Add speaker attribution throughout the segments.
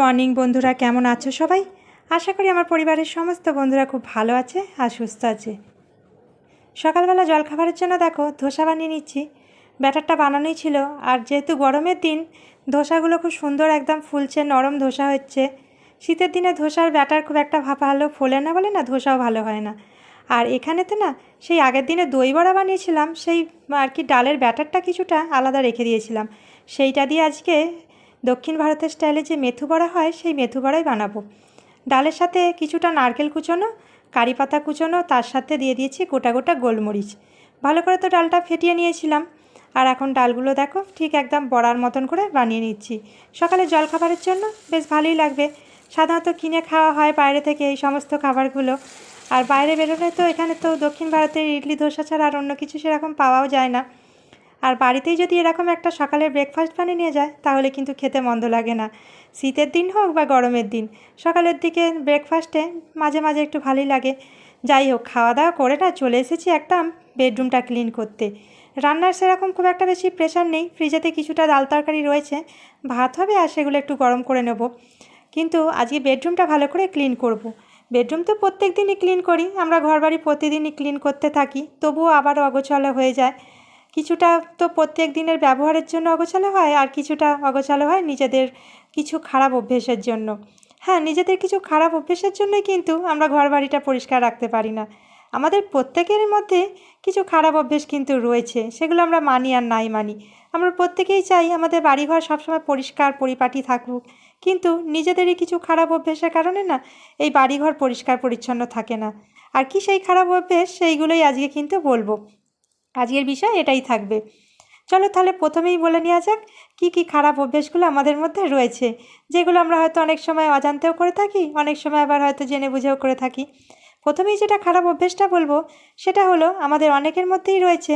Speaker 1: Morning বন্ধুরা, কেমন আছো সবাই? আশা করি আমার পরিবারের সমস্ত বন্ধুরা খুব ভালো আছে আর সুস্থ আছে। সকালবেলা জলখাবারের জন্য দেখো, ধোসা বানিয়ে নিচ্ছি। ব্যাটারটা বানানোই ছিল। আর যেহেতু গরমের দিন, ধোসাগুলো খুব সুন্দর একদম ফুলছে, নরম ধোসা হচ্ছে। শীতের দিনে ধোসার ব্যাটার খুব একটা ভালো ফোলে না বলে না, ধোসাও ভালো হয় না। আর এখানেতে না, সেই আগের দিনে দই বড়া বানিয়েছিলাম, সেই আর কি ডালের ব্যাটারটা কিছুটা আলাদা রেখে দিয়েছিলাম। সেইটা দিয়ে আজকে দক্ষিণ ভারতের স্টাইলে যে মেথু বড়া হয়, সেই মেথু বড়াই বানাবো। ডালের সাথে কিছুটা নারকেল কুচোনো, কারি পাতা কুচোনো, তার সাথে দিয়ে দিয়েছি গোটা গোটা গোলমরিচ। ভালো করে তো ডালটা ফেটিয়ে নিয়েছিলাম। আর এখন ডালগুলো দেখো, ঠিক একদম বড়ার মতন করে বানিয়ে নিচ্ছি। সকালে জলখাবারের জন্য বেশ ভালোই লাগবে। সাধারণত কিনে খাওয়া হয় বাইরে থেকে এই সমস্ত খাবারগুলো। আর বাইরে বেরোলে তো এখানে তো দক্ষিণ ভারতের ইডলি, ধোসা ছাড়া আর অন্য কিছু সেরকম পাওয়াও যায় না। আর বাড়িতেই যদি এরকম একটা সকালের ব্রেকফাস্ট বানিয়ে নিয়ে যায়, তাহলে কিন্তু খেতে মন্দ লাগে না। শীতের দিন হোক বা গরমের দিন, সকালের দিকে ব্রেকফাস্টে মাঝে মাঝে একটু ভালোই লাগে। যাই হোক খাওয়া দাওয়া করে না, চলে এসেছি একদম বেডরুমটা ক্লিন করতে। রান্নার সেরকম খুব একটা বেশি প্রেশার নেই ফ্রিজেতে কিছুটা ডাল তরকারি রয়েছে, ভাত হবে আর সেগুলো একটু গরম করে নেব। কিন্তু আজকে বেডরুমটা ভালো করে ক্লিন করব। বেডরুম তো প্রত্যেক দিনই ক্লিন করি, আমরা ঘরবাড়ি প্রতিদিনই ক্লিন করতে থাকি, তবুও আবার অগোছালো হয়ে যায়। কিছুটা তো প্রত্যেক দিনের ব্যবহারের জন্য অগোছালো হয় আর কিছুটা অগোছালো হয় নিজেদের কিছু খারাপ অভ্যেসের জন্য। হ্যাঁ নিজেদের কিছু খারাপ অভ্যেসের জন্যই কিন্তু আমরা ঘর বাড়িটা পরিষ্কার রাখতে পারি না। আমাদের প্রত্যেকের মধ্যে কিছু খারাপ অভ্যেস কিন্তু রয়েছে, সেগুলো আমরা মানি আর নাই মানি। আমরা প্রত্যেকেই চাই আমাদের বাড়িঘর সবসময় পরিষ্কার, পরিপাটি থাকুক। কিন্তু নিজেদেরই কিছু খারাপ অভ্যেসের কারণে না এই বাড়িঘর পরিষ্কার, পরিচ্ছন্ন থাকে না। আর কি সেই খারাপ অভ্যেস সেইগুলোই আজকে কিন্তু বলব। আজকের বিষয় এটাই থাকবে। চলো তাহলে প্রথমেই বলে নেওয়া যাক, কী কী খারাপ অভ্যেসগুলো আমাদের মধ্যে রয়েছে, যেগুলো আমরা হয়তো অনেক সময় অজান্তেও করে থাকি, অনেক সময় আবার হয়তো জেনে বুঝেও করে থাকি। প্রথমেই যেটা খারাপ অভ্যেসটা বলব, সেটা হলো আমাদের অনেকের মধ্যেই রয়েছে,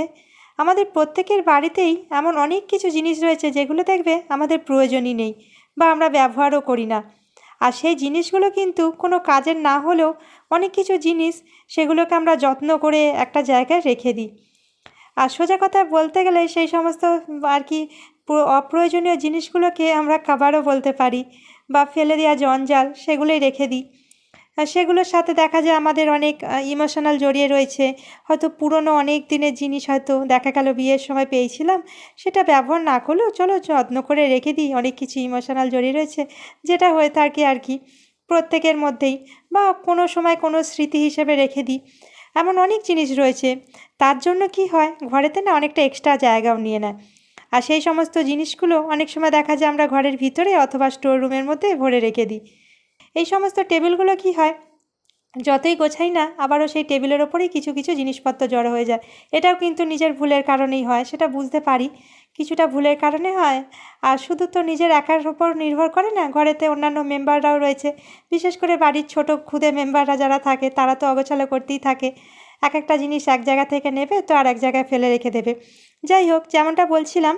Speaker 1: আমাদের প্রত্যেকের বাড়িতেই এমন অনেক কিছু জিনিস রয়েছে যেগুলো দেখবে আমাদের প্রয়োজনই নেই বা আমরা ব্যবহারও করি না। আর সেই জিনিসগুলো কিন্তু কোনো কাজের না হলেও অনেক কিছু জিনিস সেগুলোকে আমরা যত্ন করে একটা জায়গায় রেখে দিই। আর সোজা কথা বলতে গেলে সেই সমস্ত আর কি প্র- অপ্রয়োজনীয় জিনিসগুলোকে আমরা খাবারও বলতে পারি বা ফেলে দেওয়া জঞ্জাল সেগুলোই রেখে দিই। সেগুলোর সাথে দেখা যায় আমাদের অনেক ইমোশনাল জড়িয়ে রয়েছে। হয়তো পুরনো অনেক দিনের জিনিস হয়তো দেখা গেল বিয়ের সময় পেয়েছিলাম, সেটা ব্যবহার না করলেও চলো যত্ন করে রেখে দিই, অনেক কিছু ইমোশনাল জড়িয়ে রয়েছে, যেটা হয়ে থাকে আর কি প্রত্যেকের মধ্যেই বা কোনো সময় কোনো স্মৃতি হিসেবে রেখে দিই। এমন অনেক জিনিস রয়েছে। তার জন্য কি হয়? ঘরেতে না অনেকটা এক্সট্রা জায়গাও নিয়ে নেয়। আর সেই সমস্ত জিনিসগুলো অনেক সময় দেখা যায় আমরা ঘরের ভিতরে অথবা স্টোর রুমের মধ্যে ভরে রেখে দিই। এই সমস্ত টেবিলগুলো কি হয়? যতই গোছাই না, আবারও সেই টেবিলের ওপরেই কিছু কিছু জিনিসপত্র জড়ো হয়ে যায়। এটাও কিন্তু নিজের ভুলের কারণেই হয়, সেটা বুঝতে পারি। কিছুটা ভুলের কারণে হয়। আর শুধু তো নিজের একার ওপর নির্ভর করে না, ঘরেতে অন্যান্য মেম্বাররাও রয়েছে। বিশেষ করে বাড়ির ছোট খুদে মেম্বাররা যারা থাকে, তারা তো অগোছালো করতেই থাকে। এক একটা জিনিস এক জায়গা থেকে নেবে, তো আর এক জায়গায় ফেলে রেখে দেবে। যাই হোক, যেমনটা বলছিলাম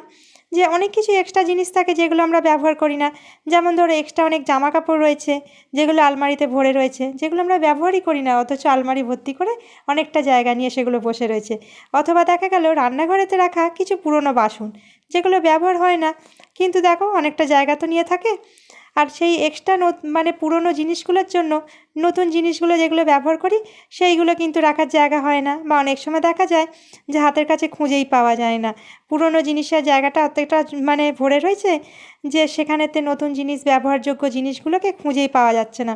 Speaker 1: যে অনেক কিছু এক্সট্রা জিনিস থাকে যেগুলো আমরা ব্যবহার করি না। যেমন ধরো এক্সট্রা অনেক জামা কাপড় রয়েছে, যেগুলো আলমারিতে ভরে রয়েছে, যেগুলো আমরা ব্যবহারই করি না, অথচ আলমারি ভর্তি করে অনেকটা জায়গা নিয়ে সেগুলো বসে রয়েছে। অথবা দেখা গেল রান্নাঘরেতে রাখা কিছু পুরনো বাসন, যেগুলো ব্যবহার হয় না, কিন্তু দেখো অনেকটা জায়গা তো নিয়ে থাকে আর সেই এক্সট্রা মানে পুরনো জিনিসগুলোর জন্য নতুন জিনিসগুলো যেগুলো ব্যবহার করি, সেইগুলো কিন্তু রাখার জায়গা হয় না। বা অনেক সময় দেখা যায় যে হাতের কাছে খুঁজেই পাওয়া যায় না। পুরনো জিনিসের জায়গাটা অতটা মানে ভরে রয়েছে যে সেখানেতে নতুন জিনিস, ব্যবহারযোগ্য জিনিসগুলোকে খুঁজেই পাওয়া যাচ্ছে না।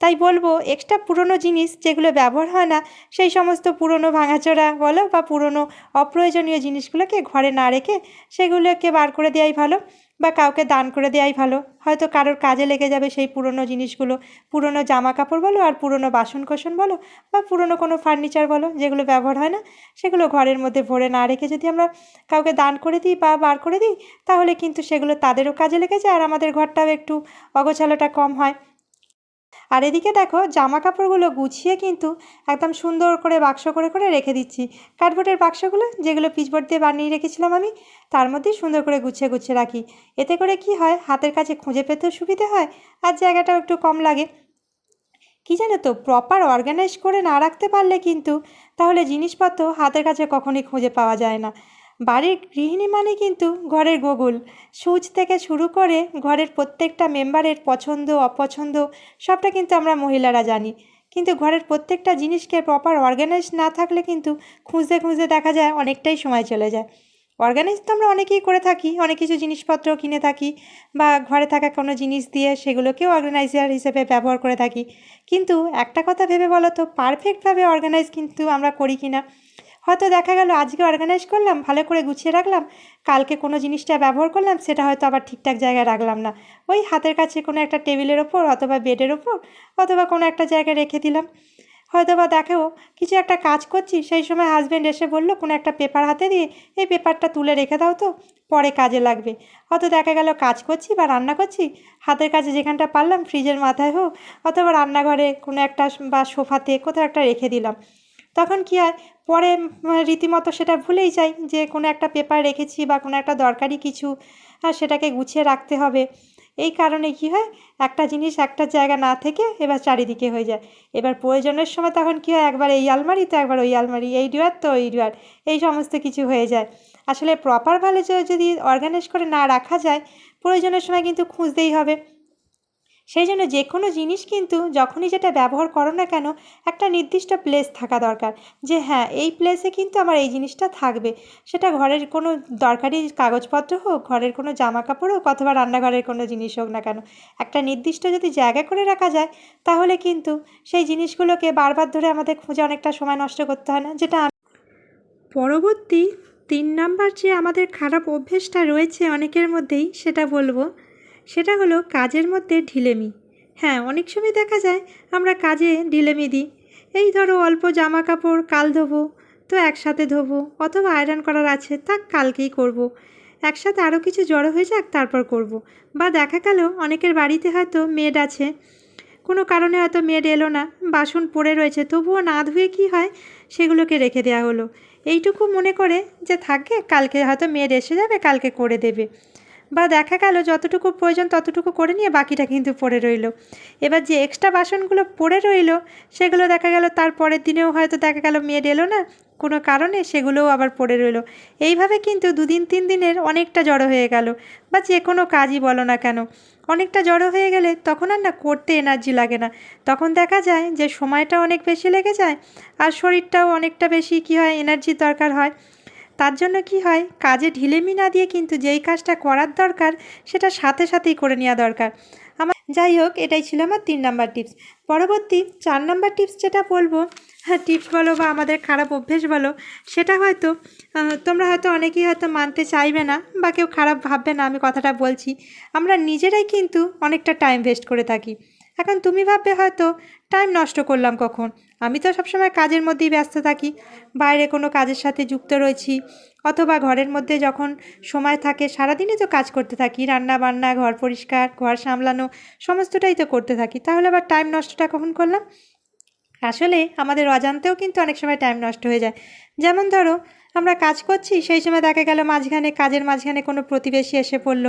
Speaker 1: তাই বলব এক্সট্রা পুরনো জিনিস যেগুলো ব্যবহার হয় না, সেই সমস্ত পুরনো ভাঙাচোরা বলো বা পুরনো অপ্রয়োজনীয় জিনিসগুলোকে ঘরে না রেখে সেগুলোকে বার করে দেওয়াই ভালো। বা কাউকে দান করে দেওয়াই ভালো। হয়তো কারোর কাজে লেগে যাবে সেই পুরনো জিনিসগুলো, পুরনো জামা কাপড় বলো আর পুরনো বাসন কোসন বলো বা পুরনো কোনো ফার্নিচার বলো, যেগুলো ব্যবহার হয় না, সেগুলো ঘরের মধ্যে ভরে না রেখে যদি আমরা কাউকে দান করে দিই বা বার করে দিই, তাহলে কিন্তু সেগুলো তাদেরও কাজে লেগে যায় আর আমাদের ঘরটাও একটু অগোছালোটা কম হয়। আর এদিকে দেখো জামা কাপড়গুলো গুছিয়ে কিন্তু একদম সুন্দর করে বাক্স করে করে রেখে দিচ্ছি। কার্ডবোর্ডের বাক্সগুলো, যেগুলো পিচবোর্ড দিয়ে বানিয়ে রেখেছিলাম আমি, তার মধ্যেই সুন্দর করে গুছিয়ে গুছিয়ে রাখি। এতে করে কি হয়, হাতের কাছে খুঁজে পেতেও সুবিধে হয় আর জায়গাটাও একটু কম লাগে। কী জানো তো প্রপার অর্গানাইজ করে না রাখতে পারলে কিন্তু তাহলে জিনিসপত্র হাতের কাছে কখনোই খুঁজে পাওয়া যায় না। বাড়ির গৃহিণী মানে কিন্তু ঘরের গোগুল। সুচ থেকে শুরু করে ঘরের প্রত্যেকটা মেম্বারের পছন্দ, অপছন্দ, সবটা কিন্তু আমরা মহিলারা জানি। কিন্তু ঘরের প্রত্যেকটা জিনিসকে প্রপার অর্গানাইজ না থাকলে কিন্তু খুঁজতে খুঁজতে দেখা যায় অনেকটাই সময় চলে যায়। অর্গানাইজ তো আমরা অনেকেই করে থাকি, অনেক কিছু জিনিসপত্র কিনে থাকি বা ঘরে থাকা কোনো জিনিস দিয়ে সেগুলোকেও অর্গানাইজার হিসেবে ব্যবহার করে থাকি। কিন্তু একটা কথা ভেবে বলো তো পারফেক্টভাবে অর্গানাইজ কিন্তু আমরা করি কি না হয়তো দেখা গেল, আজকে অর্গানাইজ করলাম, ভালো করে গুছিয়ে রাখলাম, কালকে কোনো জিনিসটা ব্যবহার করলাম, সেটা হয়তো আবার ঠিকঠাক জায়গায় রাখলাম না। ওই হাতের কাছে কোনো একটা টেবিলের ওপর অথবা বেডের ওপর অথবা কোনো একটা জায়গায় রেখে দিলাম। হয়তো বা দেখো, কিছু একটা কাজ করছি, সেই সময় হাজব্যান্ড এসে বলল, কোনো একটা পেপার হাতে দিয়ে এই পেপারটা তুলে রেখে দাও তো, পরে কাজে লাগবে। হয়তো দেখা গেল কাজ করছি বা রান্না করছি, হাতের কাছে যেখানটা পারলাম, ফ্রিজের মাথায় হোক, অথবা রান্নাঘরে কোনো একটা বা সোফাতে কোথাও একটা রেখে দিলাম। তখন কী হয় পরে রীতিমতো সেটা ভুলেই যাই যে কোনো একটা পেপার রেখেছি বা কোনো একটা দরকারি কিছু সেটাকে গুছিয়ে রাখতে হবে। এই কারণে কী হয়? একটা জিনিস একটা জায়গা না থেকে এবার চারিদিকে হয়ে যায়। এবার প্রয়োজনের সময় তখন কী হয়? একবার এই আলমারি, তো একবার ওই আলমারি, এই ডুয়ার তো ওই ডুয়ার এই সমস্ত কিছু হয়ে যায়। আসলে প্রপারভাবে যদি অর্গানাইজ করে না রাখা যায়, প্রয়োজনের সময় কিন্তু খুঁজতেই হবে। সেই জন্য যে কোনো জিনিস কিন্তু যখনই যেটা ব্যবহার করো না কেন, একটা নির্দিষ্ট প্লেস থাকা দরকার। যে হ্যাঁ এই প্লেসে কিন্তু আমার এই জিনিসটা থাকবে। সেটা ঘরের কোনো দরকারি কাগজপত্র হোক, ঘরের কোনো জামা কাপড় হোক, অথবা রান্নাঘরের কোনো জিনিস হোক না কেন, একটা নির্দিষ্ট যদি জায়গা করে রাখা যায়, তাহলে কিন্তু সেই জিনিসগুলোকে বারবার ধরে আমাদের খুঁজে অনেকটা সময় নষ্ট করতে হয় না, যেটা পরবর্তী তিন নাম্বার যে আমাদের খারাপ অভ্যেসটা রয়েছে অনেকের মধ্যেই, সেটা বলব সেটা হলো কাজের মধ্যে ঢিলেমি। হ্যাঁ অনেক সময় দেখা যায় আমরা কাজে ঢিলেমি দিই। এই ধরো অল্প জামা কাপড় কাল ধোবো, তো একসাথে ধোবো অথবা আয়রন করার আছে, তা কালকেই করব। একসাথে আরও কিছু জড়ো হয়ে যাক, তারপর করব। বা দেখা গেল অনেকের বাড়িতে হয়তো মেড আছে। কোনো কারণে হয়তো মেড এলো না, বাসন পড়ে রয়েছে, তবুও না ধুয়ে কী হয়? সেগুলোকে রেখে দেওয়া হলো। এইটুকু মনে করে যে থাকবে কালকে হয়তো মেড এসে যাবে, কালকে করে দেবে। বা দেখা গেল যতটুকু প্রয়োজন ততটুকু করে নিয়ে বাকিটা কিন্তু পড়ে রইল। এবার যে এক্সট্রা বাসনগুলো পড়ে রইল, সেগুলো দেখা গেল তার পরের দিনেও হয়তো দেখা গেল মেড এলো না, কোনো কারণে সেগুলোও আবার পড়ে রইল। এইভাবে কিন্তু দুদিন তিন দিনের অনেকটা জড়ো হয়ে গেল, বা যে কোনো কাজই বলো না কেন। অনেকটা জড়ো হয়ে গেলে তখন আর না করতে এনার্জি লাগে না। তখন দেখা যায় যে সময়টা অনেক বেশি লেগে যায়, আর শরীরটাও অনেকটা বেশি কী হয় এনার্জির দরকার হয়। তার জন্য কি হয়? কাজে ঢিলেমি না দিয়ে কিন্তু যেই কাজটা করার দরকার, সেটা সাথে সাথেই করে নেওয়া দরকার। আমার যাই হোক, এটাই ছিল আমার তিন নাম্বার টিপস। পরবর্তী চার নাম্বার টিপস যেটা বলব হ্যাঁ টিপস বলো বা আমাদের খারাপ অভ্যেস বলো, সেটা হয়তো তোমরা হয়তো অনেকেই হয়তো মানতে চাইবে না বা কেউ খারাপ ভাববে না, আমি কথাটা বলছি। আমরা নিজেরাই কিন্তু অনেকটা টাইম ওয়েস্ট করে থাকি। এখন তুমি ভাববে হয়তো টাইম নষ্ট করলাম কখন? আমি তো সবসময় কাজের মধ্যেই ব্যস্ত থাকি। বাইরে কোনো কাজের সাথে যুক্ত রয়েছি, অথবা ঘরের মধ্যে যখন সময় থাকে, সারাদিনই তো কাজ করতে থাকি। রান্না বান্না, ঘর পরিষ্কার, ঘর সামলানো, সমস্তটাই তো করতে থাকি। তাহলে আবার টাইম নষ্টটা কখন করলাম? আসলে আমাদের অজান্তেও কিন্তু অনেক সময় টাইম নষ্ট হয়ে যায়। যেমন ধরো, আমরা কাজ করছি, সেই সময় দেখা গেল মাঝখানে, কাজের মাঝখানে কোনো প্রতিবেশী এসে পড়ল।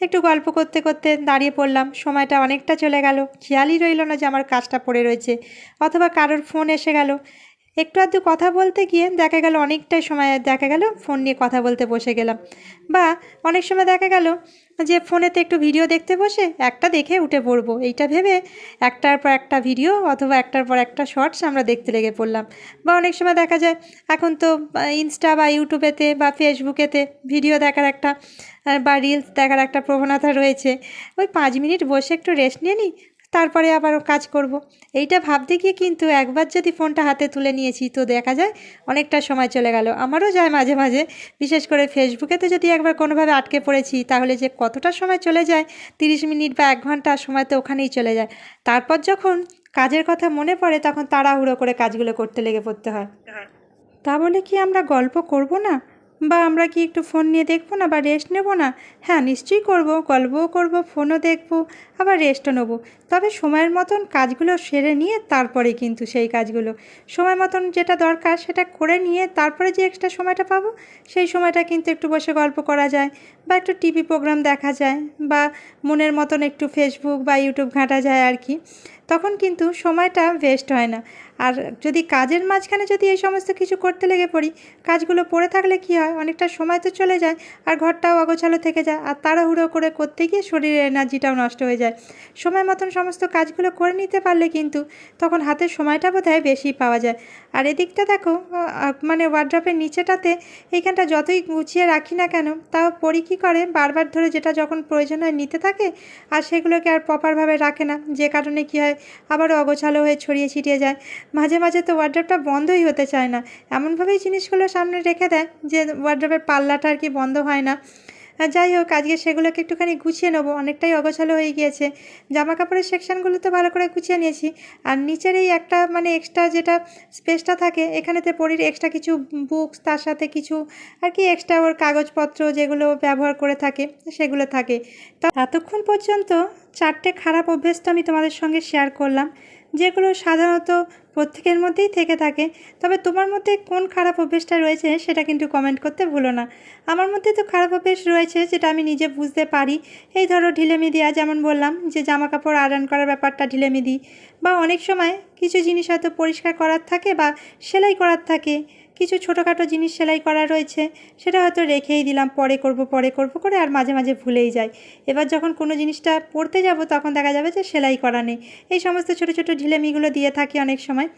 Speaker 1: একটু গল্প করতে করতে দাঁড়িয়ে পড়লাম, সময়টা অনেকটা চলে গেল। খেয়ালই রইল না যে আমার কাজটা পড়ে রয়েছে, অথবা কারোর ফোন এসে গেল। একটু আধটু কথা বলতে গিয়ে দেখা গেল অনেকটাই সময়, দেখা গেল ফোন নিয়ে কথা বলতে বসে গেলাম। বা অনেক সময় দেখা গেল যে ফোনেতে একটু ভিডিও দেখতে বসে, একটা দেখে উঠে পড়ব। এইটা ভেবে একটার পর একটা ভিডিও অথবা একটার পর একটা শর্টস আমরা দেখতে লেগে পড়লাম। বা অনেক সময় দেখা যায়, এখন তো ইনস্টা বা ইউটিউবেতে বা ফেসবুকেতে ভিডিও দেখার একটা বা রিলস দেখার একটা প্রবণতা রয়েছে। ওই পাঁচ মিনিট বসে একটু রেস্ট নিয়ে নিই তারপরে আবার কাজ করব। এইটা ভাবতে গিয়ে কিন্তু একবার যদি ফোনটা হাতে তুলে নিয়েছি তো দেখা যায় অনেকটা সময় চলে গেল। আমারও যায় মাঝে মাঝে বিশেষ করে ফেসবুকেতে যদি একবার কোনোভাবে আটকে পড়েছি তাহলে যে কতটা সময় চলে যায় তিরিশ মিনিট বা এক ঘণ্টা সময় তো ওখানেই চলে যায়। তারপর যখন কাজের কথা মনে পড়ে তখন তাড়াহুড়ো করে কাজগুলো করতে লেগে পড়তে হয়। তা বলে কি আমরা গল্প করব না? বা আমরা কি একটু ফোন নিয়ে দেখব না বা রেস্ট নেব না? হ্যাঁ নিশ্চয়ই করব, গল্পও করব, ফোনও দেখব, আবার রেস্টও নেব। তবে সময়ের মতন কাজগুলো সেরে নিয়ে তারপরে কিন্তু সেই কাজগুলো। সময় মতন যেটা দরকার সেটা করে নিয়ে তারপরে যে এক্সট্রা সময়টা পাবো, সেই সময়টা কিন্তু একটু বসে গল্প করা যায় বা একটু টিভি প্রোগ্রাম দেখা যায় বা মনের মতন একটু ফেসবুক বা ইউটিউব ঘাঁটা যায় আর কি। তখন কিন্তু সময়টা ওয়েস্ট হয় না। আর যদি কাজের মাঝখানে যদি এই সমস্ত কিছু করতে লেগে পড়ি, কাজগুলো পড়ে থাকলে কি হয়? অনেকটা সময় তো চলে যায় আর ঘরটাও অগোছালো থেকে যায় আর তাড়াহুড়ো করে করতে গিয়ে শরীরের এনার্জিটাও নষ্ট হয়ে যায়। সময় মতন সমস্ত কাজগুলো করে নিতে পারলে কিন্তু তখন হাতের সময়টা বোধহয় বেশি পাওয়া যায়। আর এদিকটা দেখো মানে ওয়ার্ড্রপের নিচেটাতে এইখানটা যতই গুছিয়ে রাখি না কেন, তাও পরি কী করে? বারবার ধরে যেটা যখন প্রয়োজন হয় নিতে থাকে আর সেগুলোকে আর প্রপারভাবে রাখে না। যে কারণে কী হয়? আবারও অগোছালো হয়ে ছড়িয়ে ছিটিয়ে যায়। মাঝে মাঝে তো ওয়ার্ড্রপটা বন্ধই হতে চায় না। এমনভাবেই জিনিসগুলো সামনে রেখে দেয় যে ওয়ার্ড্রপের পাল্লাটা আর কি বন্ধ হয় না। যাই হোক, আজকে সেগুলোকে একটুখানি গুছিয়ে নেব। অনেকটাই অগোছালো হয়ে গিয়েছে। জামা কাপড়ের সেকশানগুলো তো ভালো করে গুছিয়ে নিয়েছি। আর নিচের এই একটা মানে এক্সট্রা যেটা স্পেসটা থাকে, এখানেতে পরির এক্সট্রা কিছু বুকস তার সাথে কিছু আর কি এক্সট্রা ওর কাগজপত্র যেগুলো ব্যবহার করে থাকে, সেগুলো থাকে। তা এতক্ষণ পর্যন্ত চারটে খারাপ অভ্যেস তো আমি তোমাদের সঙ্গে শেয়ার করলাম। যেগুলো সাধারণত প্রত্যেকের মধ্যেই থেকে থাকে। তবে তোমার মধ্যে কোন খারাপ অভ্যেসটা রয়েছে সেটা কিন্তু কমেন্ট করতে ভুলো না। আমার মধ্যে তো খারাপ অভ্যেস রয়েছে যেটা আমি নিজে বুঝতে পারি। এই ধরো ঢিলেমি দেওয়া যেমন বললাম যে জামা কাপড় আয়রন করার ব্যাপারটা ঢিলেমি দিই বা অনেক সময় কিছু জিনিস হয়তো পরিষ্কার করার থাকে বা সেলাই করার থাকে। কিছু ছোটোখাটো জিনিস সেলাই করা রয়েছে, সেটা হয়তো রেখেই দিলাম, পরে করব পরে করব করে আর মাঝে মাঝে ভুলেই যাই। এবার যখন কোনো জিনিসটা পড়তে যাব তখন দেখা যাবে যে সেলাই করা নেই। এই সমস্ত ছোটো ছোটো ঢিলেমিগুলো দিয়ে থাকি অনেক সময়।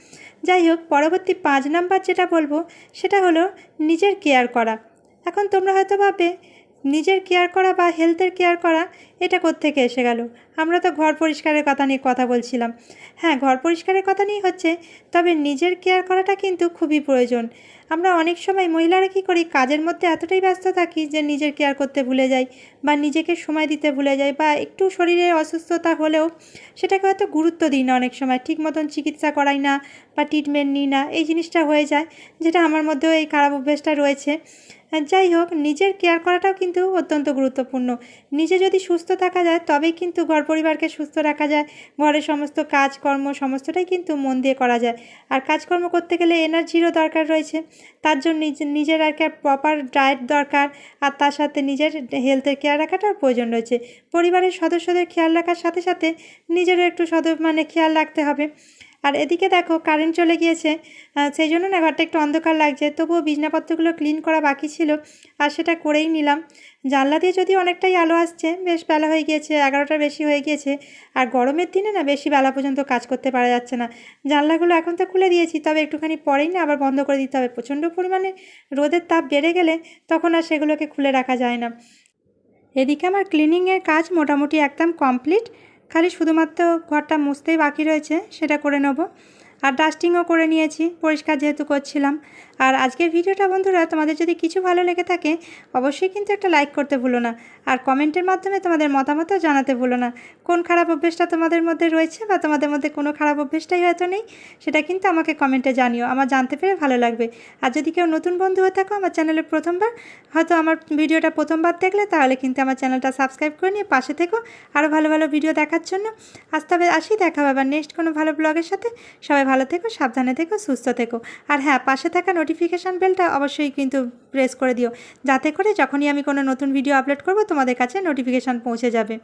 Speaker 1: যাই হোক, পরবর্তী পাঁচ নাম্বার যেটা বলব, সেটা হলো নিজের কেয়ার করা। এখন তোমরা হয়তো ভাববে নিজের কেয়ার করা বা হেলথের কেয়ার করা, এটা কোত্থেকে এসে গেল? আমরা তো ঘর পরিষ্কারের কথা নিয়ে কথা বলছিলাম। হ্যাঁ ঘর পরিষ্কারের কথা নিয়েই হচ্ছে, তবে নিজের কেয়ার করাটা কিন্তু খুবই প্রয়োজন। আমরা অনেক সময় মহিলারা কী করি, কাজের মধ্যে এতটাই ব্যস্ত থাকি যে নিজের কেয়ার করতে ভুলে যাই বা নিজেকে সময় দিতে ভুলে যাই বা একটু শরীরে অসুস্থতা হলেও সেটাকে হয়তো গুরুত্ব দিই না অনেক সময়। ঠিক মতন চিকিৎসা করাই না বা ট্রিটমেন্ট নিই না, এই জিনিসটা হয়ে যায়, যেটা আমার মধ্যেও এই খারাপ অভ্যেসটা রয়েছে। যাই হোক, নিজের কেয়ার করাটাও কিন্তু অত্যন্ত গুরুত্বপূর্ণ। নিজে যদি সুস্থ থাকা যায়, তবেই কিন্তু ঘর পরিবারকে সুস্থ রাখা যায়। ঘরের সমস্ত কাজকর্ম সমস্তটাই কিন্তু মন দিয়ে করা যায়। আর কাজকর্ম করতে গেলে এনার্জিরও দরকার রয়েছে। তার জন্য নিজে- নিজের আর প্রপার ডায়েট দরকার। আর তার সাথে নিজের হেলথের কেয়ার রাখাটার প্রয়োজন রয়েছে। পরিবারের সদস্যদের খেয়াল রাখার সাথে সাথে নিজেরও একটু সদ মানে খেয়াল রাখতে হবে। আর এদিকে দেখো কারেন্ট চলে গিয়েছে। সেই জন্য না ঘরটা একটু অন্ধকার লাগছে। তবুও বিছনাপত্রগুলো ক্লিন করা বাকি ছিল আর সেটা করেই নিলাম। জানলা দিয়ে যদি অনেকটাই আলো আসছে, বেশ বেলা হয়ে গিয়েছে এগারোটার বেশি হয়ে গিয়েছে। আর গরমের দিনে না বেশি বেলা পর্যন্ত কাজ করতে পারা যাচ্ছে না। জানলাগুলো এখন তো খুলে দিয়েছি, তবে একটুখানি পরেই না আবার বন্ধ করে দিতে হবে। প্রচণ্ড পরিমাণে রোদের তাপ বেড়ে গেলে তখন আর সেগুলোকে খুলে রাখা যায় না। এদিকে আমার ক্লিনিংয়ের কাজ মোটামুটি একদম কমপ্লিট খালি শুধুমাত্র ঘরটা মুছতেই বাকি রয়েছে, সেটা করে নেব। আর ডাস্টিংও করে নিয়েছি, পরিষ্কার যেহেতু করছিলাম। আর আজকের ভিডিওটা বন্ধুরা, তোমাদের যদি কিছু ভালো লেগে থাকে, অবশ্যই কিন্তু একটা লাইক করতে ভুলো না। আর কমেন্টের মাধ্যমে তোমাদের মতামতও জানাতে ভুলো না। কোন খারাপ অভ্যেসটা তোমাদের মধ্যে রয়েছে বা তোমাদের মধ্যে কোনো খারাপ অভ্যেসটাই হয়তো নেই, সেটা কিন্তু আমাকে কমেন্টে জানিও। আমার জানতে পেরে ভালো লাগবে। আর যদি কেউ নতুন বন্ধু হয়ে থাকো, আমার চ্যানেলে প্রথমবার, হয়তো আমার ভিডিওটা প্রথমবার দেখলে, তাহলে কিন্তু আমার চ্যানেলটা সাবস্ক্রাইব করে নিয়ে পাশে থেকো আরও ভালো ভালো ভিডিও দেখার জন্য। আজ তবে আসি, দেখা হবে নেক্সট কোনো ভালো ব্লগের সাথে। সবাই ভালো থেকো, সাবধানে থেকো, সুস্থ থেকো। আর হ্যাঁ পাশে থাকা নোটিফিকেশান বেলটা অবশ্যই কিন্তু প্রেস করে দিও। যাতে করে যখনই আমি কোনো নতুন ভিডিও আপলোড করব, তোমাদের কাছে নোটিফিকেশান পৌঁছে যাবে।